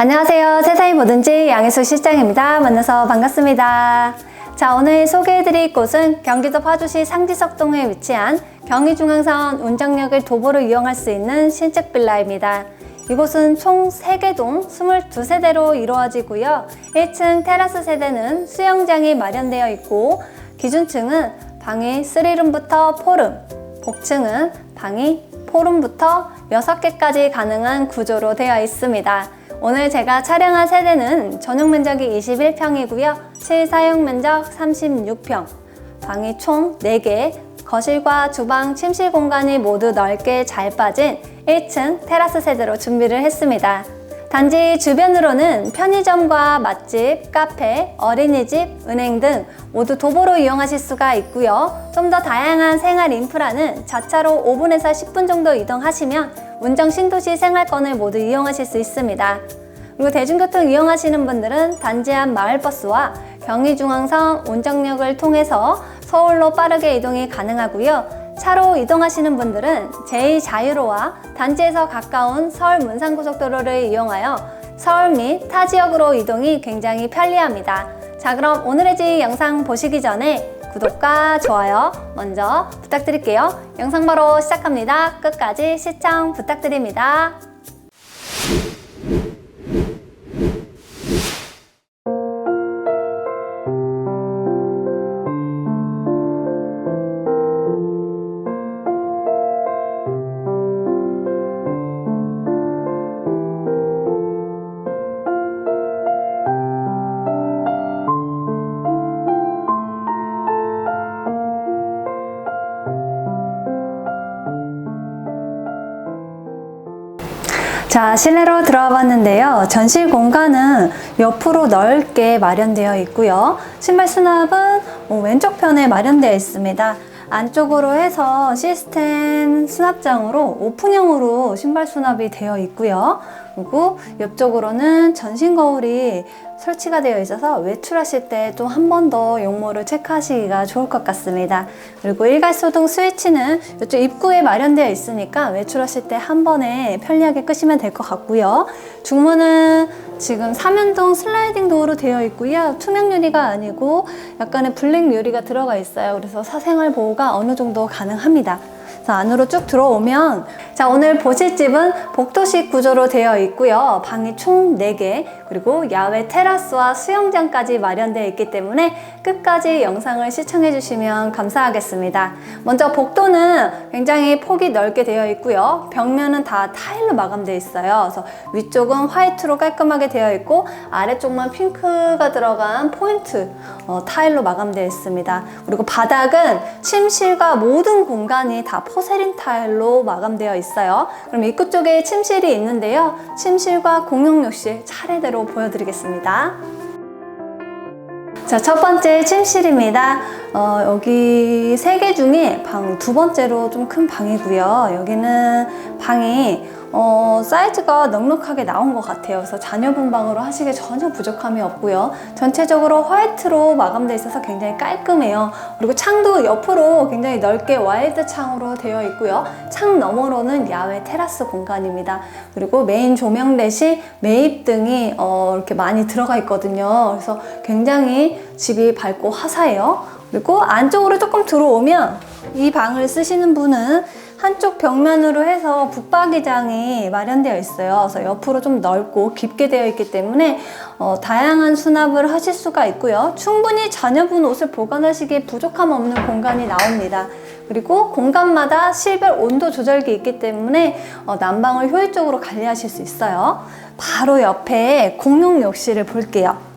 안녕하세요. 세상이 뭐든지 양혜수 실장입니다. 만나서 반갑습니다. 자, 오늘 소개해드릴 곳은 경기도 파주시 상지석동에 위치한 경의중앙선 운정역을 도보로 이용할 수 있는 신축 빌라입니다. 이곳은 총 3개 동 22세대로 이루어지고요. 1층 테라스 세대는 수영장이 마련되어 있고 기준층은 방이 3룸부터 4룸, 복층은 방이 포룸부터 6개까지 가능한 구조로 되어 있습니다. 오늘 제가 촬영한 세대는 전용 면적이 21평이고요. 실사용 면적 36평, 방이 총 4개, 거실과 주방, 침실 공간이 모두 넓게 잘 빠진 1층 테라스 세대로 준비를 했습니다. 단지 주변으로는 편의점과 맛집, 카페, 어린이집, 은행 등 모두 도보로 이용하실 수가 있고요. 좀 더 다양한 생활 인프라는 자차로 5분에서 10분 정도 이동하시면 운정 신도시 생활권을 모두 이용하실 수 있습니다. 그리고 대중교통 이용하시는 분들은 단지 한 마을버스와 경의중앙선 운정역을 통해서 서울로 빠르게 이동이 가능하고요. 차로 이동하시는 분들은 제2자유로와 단지에서 가까운 서울 문산고속도로를 이용하여 서울 및 타 지역으로 이동이 굉장히 편리합니다. 자, 그럼 오늘의 집 영상 보시기 전에 구독과 좋아요 먼저 부탁드릴게요. 영상 바로 시작합니다. 끝까지 시청 부탁드립니다. 실내로 들어와 봤는데요. 전실 공간은 옆으로 넓게 마련되어 있고요. 신발 수납은 어, 왼쪽 편에 마련되어 있습니다. 안쪽으로 해서 시스템 수납장으로 오픈형으로 신발 수납이 되어 있고요. 그리고 옆쪽으로는 전신 거울이 설치가 되어 있어서 외출하실 때 또 한 번 더 용모를 체크하시기가 좋을 것 같습니다. 그리고 일괄소등 스위치는 이쪽 입구에 마련되어 있으니까 외출하실 때 한 번에 편리하게 끄시면 될 것 같고요. 중문은 지금 삼연동 슬라이딩 도어로 되어 있고요. 투명 유리가 아니고 약간의 블랙 유리가 들어가 있어요. 그래서 사생활 보호가 어느 정도 가능합니다. 자, 안으로 쭉 들어오면 자, 오늘 보실 집은 복도식 구조로 되어 있고요. 방이 총 4개, 그리고 야외 테라스와 수영장까지 마련되어 있기 때문에 끝까지 영상을 시청해 주시면 감사하겠습니다. 먼저 복도는 굉장히 폭이 넓게 되어 있고요. 벽면은 다 타일로 마감되어 있어요. 그래서 위쪽은 화이트로 깔끔하게 되어 있고 아래쪽만 핑크가 들어간 포인트 어, 타일로 마감되어 있습니다. 그리고 바닥은 침실과 모든 공간이 다 포 세린 타일로 마감되어 있어요. 그럼 입구 쪽에 침실이 있는데요. 침실과 공용 욕실 차례대로 보여드리겠습니다. 자, 첫 번째 침실입니다. 어, 여기 세 개 중에 방 두 번째로 좀 큰 방이고요. 여기는 방이 어, 사이즈가 넉넉하게 나온 것 같아요. 그래서 자녀분 방으로 하시기에 전혀 부족함이 없고요. 전체적으로 화이트로 마감되어 있어서 굉장히 깔끔해요. 그리고 창도 옆으로 굉장히 넓게 와일드 창으로 되어 있고요. 창 너머로는 야외 테라스 공간입니다. 그리고 메인 조명 대신 매입등이 어, 이렇게 많이 들어가 있거든요. 그래서 굉장히 집이 밝고 화사해요. 그리고 안쪽으로 조금 들어오면 이 방을 쓰시는 분은 한쪽 벽면으로 해서 붙박이장이 마련되어 있어요. 그래서 옆으로 좀 넓고 깊게 되어 있기 때문에 어, 다양한 수납을 하실 수가 있고요. 충분히 자녀분 옷을 보관하시기에 부족함 없는 공간이 나옵니다. 그리고 공간마다 실별 온도 조절기 있기 때문에 어, 난방을 효율적으로 관리하실 수 있어요. 바로 옆에 공용 욕실을 볼게요.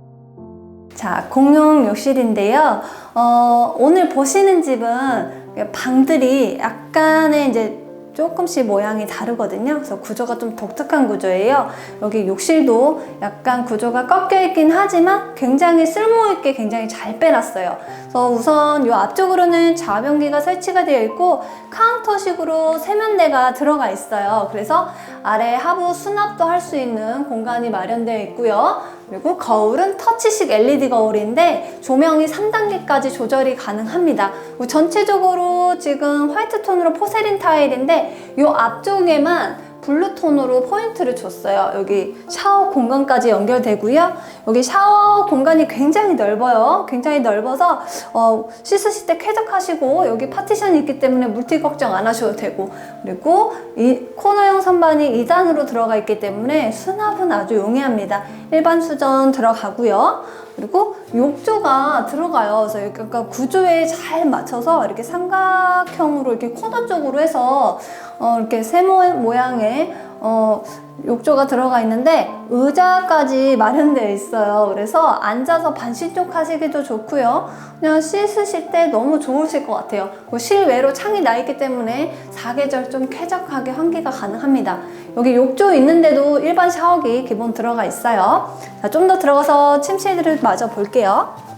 자, 공용 욕실인데요. 어, 오늘 보시는 집은 방들이 약간의 이제 조금씩 모양이 다르거든요. 그래서 구조가 좀 독특한 구조예요. 여기 욕실도 약간 구조가 꺾여 있긴 하지만 굉장히 쓸모있게 굉장히 잘 빼놨어요. 그래서 우선 이 앞쪽으로는 자변기가 설치가 되어 있고 카운터식으로 세면대가 들어가 있어요. 그래서 아래 하부 수납도 할 수 있는 공간이 마련되어 있고요. 그리고 거울은 터치식 LED 거울인데 조명이 3단계까지 조절이 가능합니다. 전체적으로 지금 화이트 톤으로 포세린 타일인데 이 앞쪽에만 블루톤으로 포인트를 줬어요. 여기 샤워 공간까지 연결되고요. 여기 샤워 공간이 굉장히 넓어요. 굉장히 넓어서 어, 씻으실 때 쾌적하시고 여기 파티션이 있기 때문에 물티 걱정 안 하셔도 되고 그리고 이 코너형 선반이 2단으로 들어가 있기 때문에 수납은 아주 용이합니다. 일반 수전 들어가고요. 그리고 욕조가 들어가요. 그래서 약간 구조에 잘 맞춰서 이렇게 삼각형으로 이렇게 코너 쪽으로 해서 어, 이렇게 세모 모양의 어, 욕조가 들어가 있는데 의자까지 마련되어 있어요. 그래서 앉아서 반신욕 하시기도 좋고요. 그냥 씻으실 때 너무 좋으실 것 같아요. 그리고 실외로 창이 나 있기 때문에 사계절 좀 쾌적하게 환기가 가능합니다. 여기 욕조 있는데도 일반 샤워기 기본 들어가 있어요. 자, 좀더 들어가서 침실들을 마저 볼게요.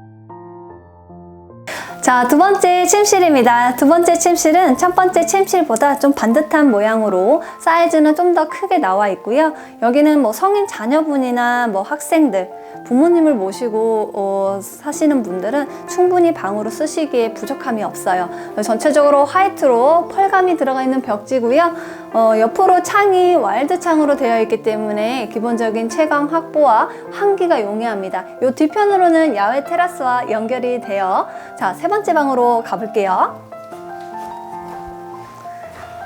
자, 두 번째 침실입니다. 두 번째 침실은 첫 번째 침실보다 좀 반듯한 모양으로 사이즈는 좀 더 크게 나와 있고요. 여기는 뭐 성인 자녀분이나 뭐 학생들, 부모님을 모시고 어, 사시는 분들은 충분히 방으로 쓰시기에 부족함이 없어요. 전체적으로 화이트로 펄감이 들어가 있는 벽지고요. 어, 옆으로 창이 와일드 창으로 되어 있기 때문에 기본적인 채광 확보와 환기가 용이합니다. 이 뒤편으로는 야외 테라스와 연결이 되어 자, 세 번째 방으로 가볼게요.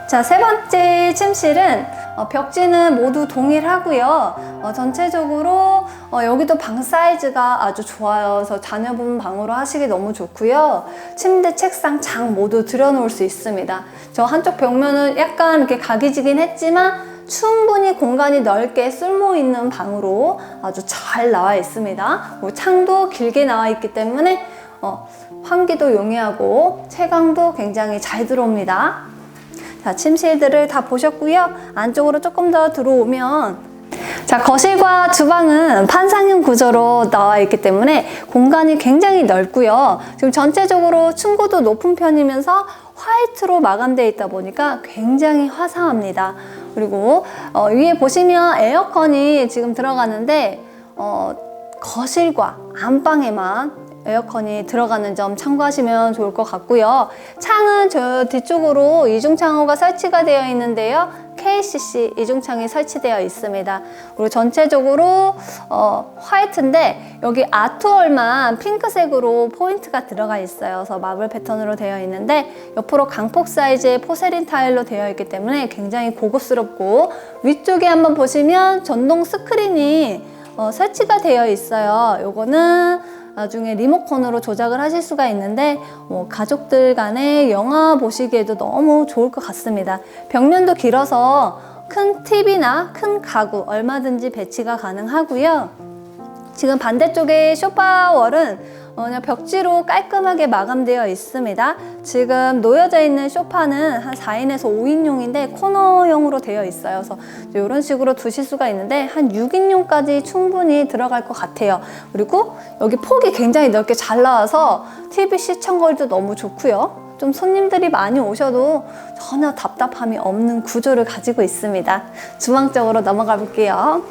자, 세 번째 침실은 어, 벽지는 모두 동일하고요. 어, 전체적으로 어, 여기도 방 사이즈가 아주 좋아요. 그래서 자녀분 방으로 하시기 너무 좋고요. 침대, 책상, 장 모두 들여놓을 수 있습니다. 저 한쪽 벽면은 약간 이렇게 각이지긴 했지만 충분히 공간이 넓게 쓸모 있는 방으로 아주 잘 나와 있습니다. 창도 길게 나와 있기 때문에 어, 환기도 용이하고 채광도 굉장히 잘 들어옵니다. 자, 침실들을 다 보셨고요. 안쪽으로 조금 더 들어오면 자, 거실과 주방은 판상형 구조로 나와 있기 때문에 공간이 굉장히 넓고요. 지금 전체적으로 층고도 높은 편이면서 화이트로 마감되어 있다 보니까 굉장히 화사합니다. 그리고 어, 위에 보시면 에어컨이 지금 들어가는데 어, 거실과 안방에만 에어컨이 들어가는 점 참고하시면 좋을 것 같고요. 창은 저 뒤쪽으로 이중창호가 설치가 되어 있는데요. KCC 이중창이 설치되어 있습니다. 그리고 전체적으로 어, 화이트인데 여기 아트월만 핑크색으로 포인트가 들어가 있어요. 그래서 마블 패턴으로 되어 있는데 옆으로 강폭 사이즈의 포세린 타일로 되어 있기 때문에 굉장히 고급스럽고 위쪽에 한번 보시면 전동 스크린이 어, 설치가 되어 있어요. 요거는 나중에 리모컨으로 조작을 하실 수가 있는데 뭐 가족들 간에 영화 보시기에도 너무 좋을 것 같습니다. 벽면도 길어서 큰 TV나 큰 가구 얼마든지 배치가 가능하고요. 지금 반대쪽에 쇼파월은 어, 그냥 벽지로 깔끔하게 마감되어 있습니다. 지금 놓여져 있는 쇼파는 한 4인에서 5인용인데 코너형으로 되어 있어요. 그래서 이런 식으로 두실 수가 있는데 한 6인용까지 충분히 들어갈 것 같아요. 그리고 여기 폭이 굉장히 넓게 잘 나와서 TV 시청거리도 너무 좋고요. 좀 손님들이 많이 오셔도 전혀 답답함이 없는 구조를 가지고 있습니다. 주방 쪽으로 넘어가 볼게요.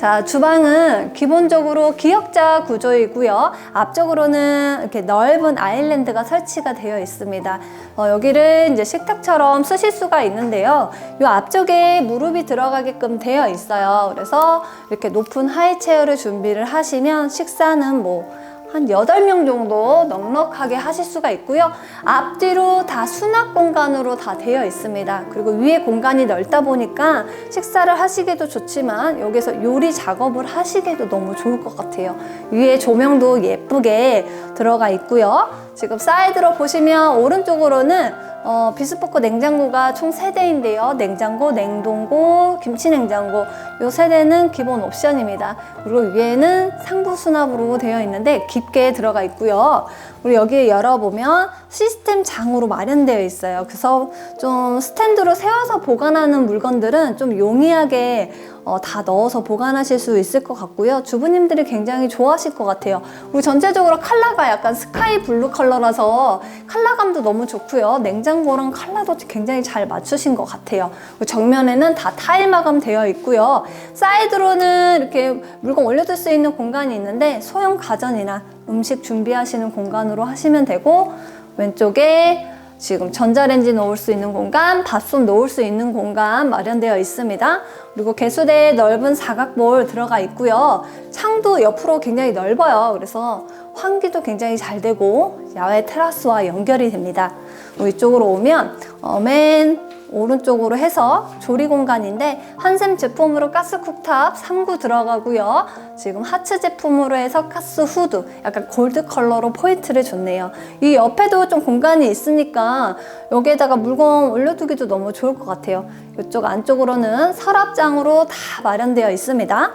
자, 주방은 기본적으로 기역자 구조이고요. 앞쪽으로는 이렇게 넓은 아일랜드가 설치가 되어 있습니다. 어, 여기를 이제 식탁처럼 쓰실 수가 있는데요. 이 앞쪽에 무릎이 들어가게끔 되어 있어요. 그래서 이렇게 높은 하이체어를 준비를 하시면 식사는 뭐 한 8명 정도 넉넉하게 하실 수가 있고요. 앞뒤로 다 수납 공간으로 다 되어 있습니다. 그리고 위에 공간이 넓다 보니까 식사를 하시기도 좋지만 여기서 요리 작업을 하시기도 너무 좋을 것 같아요. 위에 조명도 예쁘게 들어가 있고요. 지금 사이드로 보시면 오른쪽으로는 어, 비스포크 냉장고가 총 세대인데요 냉장고, 냉동고, 김치 냉장고 요 세대는 기본 옵션입니다. 그리고 위에는 상부 수납으로 되어 있는데 깊게 들어가 있고요. 그리고 여기 열어보면 시스템 장으로 마련되어 있어요. 그래서 좀 스탠드로 세워서 보관하는 물건들은 좀 용이하게 어, 다 넣어서 보관하실 수 있을 것 같고요. 주부님들이 굉장히 좋아하실 것 같아요. 그리고 전체적으로 컬러가 약간 스카이 블루 컬러라서 컬러감도 너무 좋고요. 냉장고랑 컬러도 굉장히 잘 맞추신 것 같아요. 정면에는 다 타일 마감 되어 있고요. 사이드로는 이렇게 물건 올려둘 수 있는 공간이 있는데 소형 가전이나 음식 준비하시는 공간으로 하시면 되고 왼쪽에 지금 전자레인지 놓을 수 있는 공간, 밥솥 놓을 수 있는 공간 마련되어 있습니다. 그리고 개수대에 넓은 사각볼 들어가 있고요. 창도 옆으로 굉장히 넓어요. 그래서 환기도 굉장히 잘 되고 야외 테라스와 연결이 됩니다. 이쪽으로 오면 어, 맨 오른쪽으로 해서 조리 공간인데 한샘 제품으로 가스 쿡탑 3구 들어가고요. 지금 하츠 제품으로 해서 가스 후드 약간 골드 컬러로 포인트를 줬네요. 이 옆에도 좀 공간이 있으니까 여기에다가 물건 올려두기도 너무 좋을 것 같아요. 이쪽 안쪽으로는 서랍장으로 다 마련되어 있습니다.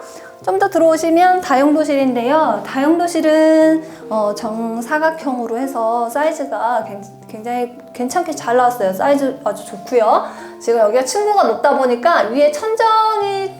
좀 더 들어오시면 다용도실인데요. 다용도실은 어, 정사각형으로 해서 사이즈가 굉- 굉장히 괜찮게 잘 나왔어요. 사이즈 아주 좋고요. 지금 여기가 층고가 높다 보니까 위에 천정이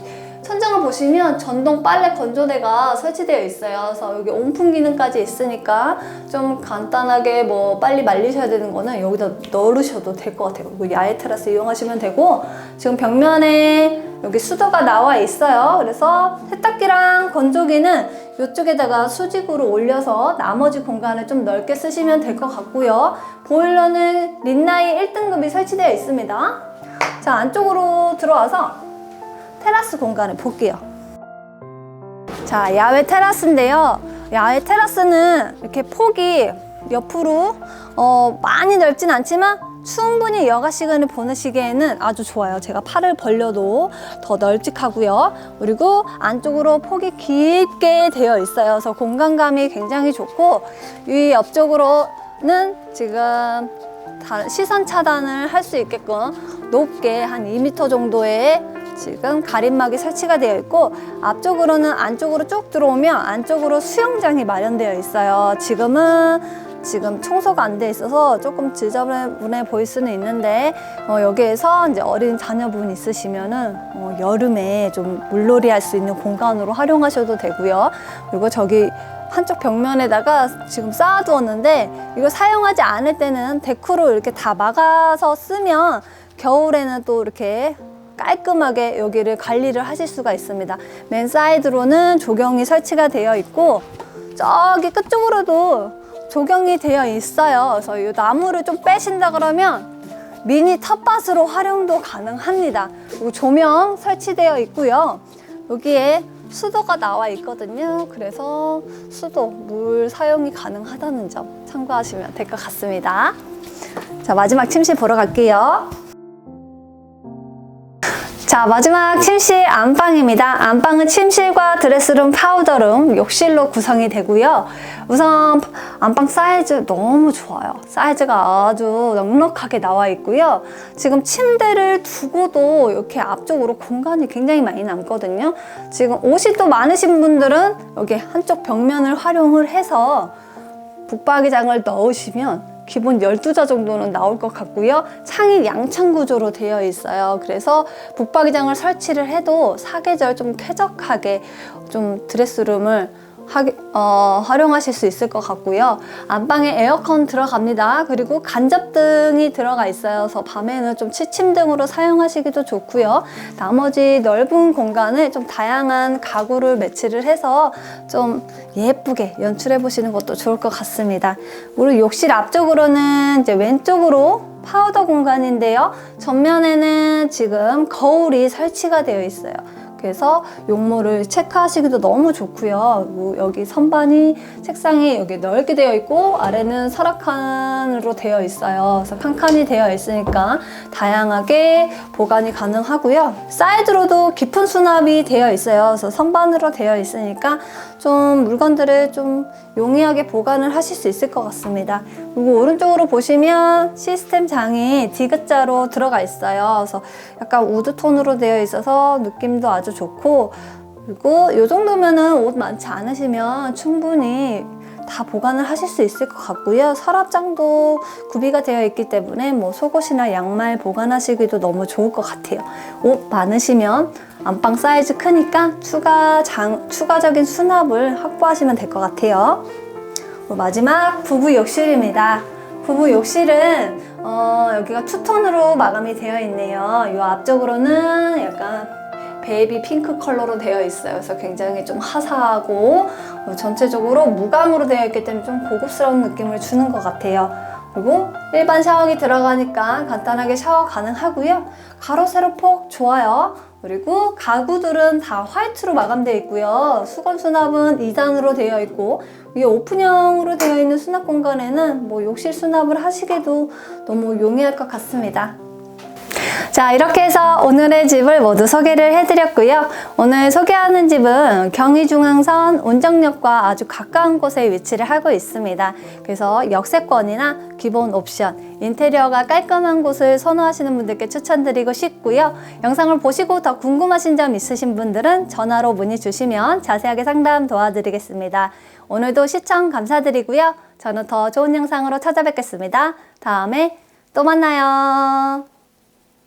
천장을 보시면 전동 빨래 건조대가 설치되어 있어요. 그래서 여기 온풍 기능까지 있으니까 좀 간단하게 뭐 빨리 말리셔야 되는 거는 여기다 넣으셔도 될 것 같아요. 그리고 야외 테라스 이용하시면 되고 지금 벽면에 여기 수도가 나와 있어요. 그래서 세탁기랑 건조기는 이쪽에다가 수직으로 올려서 나머지 공간을 좀 넓게 쓰시면 될 것 같고요. 보일러는 린나이 1등급이 설치되어 있습니다. 자, 안쪽으로 들어와서 테라스 공간을 볼게요. 자, 야외 테라스인데요. 야외 테라스는 이렇게 폭이 옆으로 어, 많이 넓진 않지만 충분히 여가 시간을 보내시기에는 아주 좋아요. 제가 팔을 벌려도 더 널찍하고요. 그리고 안쪽으로 폭이 깊게 되어 있어요. 그래서 공간감이 굉장히 좋고 이 옆쪽으로는 지금 다- 시선 차단을 할 수 있게끔 높게 한 2m 정도의 지금 가림막이 설치가 되어 있고 앞쪽으로는 안쪽으로 쭉 들어오면 안쪽으로 수영장이 마련되어 있어요. 지금은 지금 청소가 안 돼 있어서 조금 지저분해 보일 수는 있는데 어, 여기에서 이제 어린 자녀분 있으시면은 어, 여름에 좀 물놀이 할 수 있는 공간으로 활용하셔도 되고요. 그리고 저기 한쪽 벽면에다가 지금 쌓아두었는데 이거 사용하지 않을 때는 데크로 이렇게 다 막아서 쓰면 겨울에는 또 이렇게 깔끔하게 여기를 관리를 하실 수가 있습니다. 맨 사이드로는 조경이 설치가 되어 있고 저기 끝쪽으로도 조경이 되어 있어요. 그래서 이 나무를 좀 빼신다 그러면 미니 텃밭으로 활용도 가능합니다. 그리고 조명 설치되어 있고요. 여기에 수도가 나와 있거든요. 그래서 수도, 물 사용이 가능하다는 점 참고하시면 될 것 같습니다. 자, 마지막 침실 보러 갈게요. 자, 마지막 침실 안방입니다. 안방은 침실과 드레스룸, 파우더룸, 욕실로 구성이 되고요. 우선 안방 사이즈 너무 좋아요. 사이즈가 아주 넉넉하게 나와 있고요. 지금 침대를 두고도 이렇게 앞쪽으로 공간이 굉장히 많이 남거든요. 지금 옷이 또 많으신 분들은 여기 한쪽 벽면을 활용을 해서 북박이장을 넣으시면 기본 12자 정도는 나올 것 같고요. 창이 양창 구조로 되어 있어요. 그래서 북박이장을 설치를 해도 사계절 좀 쾌적하게 좀 드레스룸을 하기, 어, 활용하실 수 있을 것 같고요. 안방에 에어컨 들어갑니다. 그리고 간접등이 들어가 있어요. 그래서 밤에는 좀 치침등으로 사용하시기도 좋고요. 나머지 넓은 공간을 좀 다양한 가구를 매치를 해서 좀 예쁘게 연출해 보시는 것도 좋을 것 같습니다. 우리 욕실 앞쪽으로는 이제 왼쪽으로 파우더 공간인데요. 전면에는 지금 거울이 설치가 되어 있어요. 그래서 용모를 체크하시기도 너무 좋고요. 그리고 여기 선반이 책상이 여기 넓게 되어 있고 아래는 서랍칸으로 되어 있어요. 그래서 칸칸이 되어 있으니까 다양하게 보관이 가능하고요. 사이드로도 깊은 수납이 되어 있어요. 그래서 선반으로 되어 있으니까 좀 물건들을 좀 용이하게 보관을 하실 수 있을 것 같습니다. 그리고 오른쪽으로 보시면 시스템 장이 디귿자로 들어가 있어요. 그래서 약간 우드 톤으로 되어 있어서 느낌도 아주 좋고 그리고 이 정도면은 옷 많지 않으시면 충분히 다 보관을 하실 수 있을 것 같고요. 서랍장도 구비가 되어 있기 때문에 뭐 속옷이나 양말 보관하시기도 너무 좋을 것 같아요. 옷 많으시면 안방 사이즈 크니까 추가 장, 추가적인 수납을 확보하시면 될 것 같아요. 마지막 부부 욕실입니다. 부부 욕실은 어, 여기가 투톤으로 마감이 되어 있네요. 이 앞쪽으로는 약간 베이비 핑크 컬러로 되어 있어요. 그래서 굉장히 좀 화사하고 어, 전체적으로 무광으로 되어 있기 때문에 좀 고급스러운 느낌을 주는 것 같아요. 그리고 일반 샤워기 들어가니까 간단하게 샤워 가능하고요. 가로 세로 폭 좋아요. 그리고 가구들은 다 화이트로 마감되어 있고요. 수건 수납은 2단으로 되어 있고 이게 오픈형으로 되어 있는 수납 공간에는 뭐 욕실 수납을 하시기도 너무 용이할 것 같습니다. 자, 이렇게 해서 오늘의 집을 모두 소개를 해드렸고요. 오늘 소개하는 집은 경의중앙선 운정역과 아주 가까운 곳에 위치를 하고 있습니다. 그래서 역세권이나 기본 옵션, 인테리어가 깔끔한 곳을 선호하시는 분들께 추천드리고 싶고요. 영상을 보시고 더 궁금하신 점 있으신 분들은 전화로 문의 주시면 자세하게 상담 도와드리겠습니다. 오늘도 시청 감사드리고요. 저는 더 좋은 영상으로 찾아뵙겠습니다. 다음에 또 만나요.